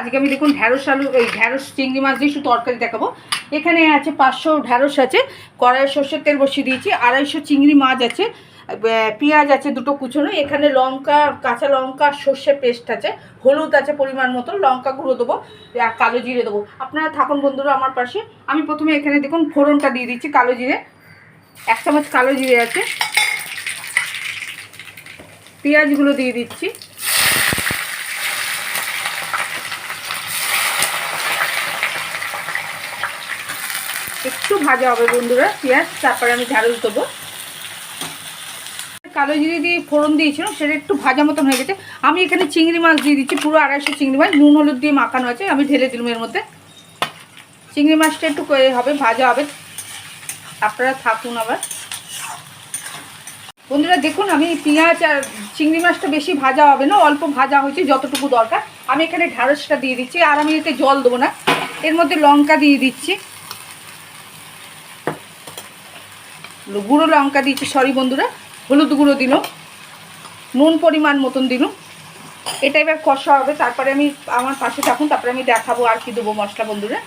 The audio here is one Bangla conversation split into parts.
আজকে আমি দেখুন ঢ্যাঁড়স আলু, এই ঢ্যাঁড়স, চিংড়ি মাছ দিয়ে একটু তরকারি দেখাবো। এখানে আছে পাঁচশো ঢ্যাঁড়স আছে কড়াই সর্ষের তেল বসিয়ে দিয়েছি, আড়াইশো চিংড়ি মাছ আছে পেঁয়াজ আছে দুটো কুচোনো, এখানে লঙ্কা, কাঁচা লঙ্কা সর্ষে পেস্ট আছে, হলুদ আছে পরিমাণ মতো লঙ্কা গুঁড়ো দেবো, আর কালো জিরে দেবো। আপনারা থাকুন বন্ধুরা আমার পাশে, আমি প্রথমে এখানে দেখুন ফোড়নটা দিয়ে দিচ্ছি কালো জিরে, এক চামচ কালো জিরে আছে, পেঁয়াজগুলো দিয়ে দিচ্ছি একটু ভাজা হবে বন্ধুরা, পেঁয়াজ, তারপরে আমি ঢ্যাঁড়স দেবো। কালো জিরে দিয়ে ফোড়ন দিয়েছিলাম, সেটা একটু ভাজা মতন হয়ে গেছে। আমি এখানে চিংড়ি মাছ দিয়ে দিচ্ছি, পুরো আড়াইশো চিংড়ি মাছ, নুন, হলুদ দিয়ে মাখানো আছে, আমি ঢেলে দিলাম এর মধ্যে। চিংড়ি মাছটা একটু হবে, ভাজা হবে। আপনারা থাকুন আবার। বন্ধুরা, দেখুন, আমি পেঁয়াজ আর চিংড়ি মাছটা বেশি ভাজা হবে না, অল্প ভাজা হয়েছে, যতটুকু দরকার। আমি এখানে ঢ্যাঁড়সটা দিয়ে দিচ্ছি, আর আমি এতে জল দেবো না। এর মধ্যে লঙ্কা দিয়ে দিচ্ছি। গুঁড়ো লঙ্কা দিয়েছি সরি বন্ধুরা, হলুদ গুঁড়ো দিল, নুন পরিমাণ মতন দিল। এটা এবার কষা হবে, তারপরে আমি আমার পাশে থাকুন, তারপরে আমি দেখাবো আর কি দেবো মশলা বন্ধুরা।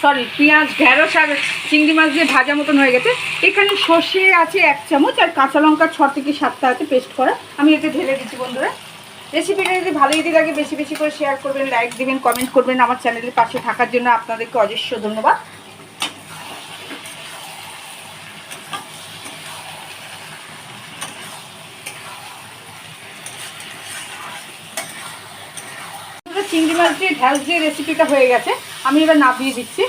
সরি পেঁয়াজ, ঢেঁড়স আর চিংড়ি মাছ দিয়ে ভাজা মতন হয়ে গেছে। এখানে সর্ষে আছে এক চামচ আর কাঁচা লঙ্কা ছ থেকে সাতটা আছে পেস্ট করা। আমি এতে ঢেলে দিচ্ছি বন্ধুরা। রেসিপিটা যদি ভালো যদি লাগে, বেশি বেশি করে শেয়ার করবেন লাইক দিবেন কমেন্ট করবেন আমার চ্যানেলের পাশে থাকার জন্য আপনাদেরকে অজস্র ধন্যবাদ। চিংড়ি মাছ দিয়ে ঢ্যাঁড়স দিয়ে রেসিপিটা হয়ে গেছে। আমি এবার নামিয়ে দিচ্ছি।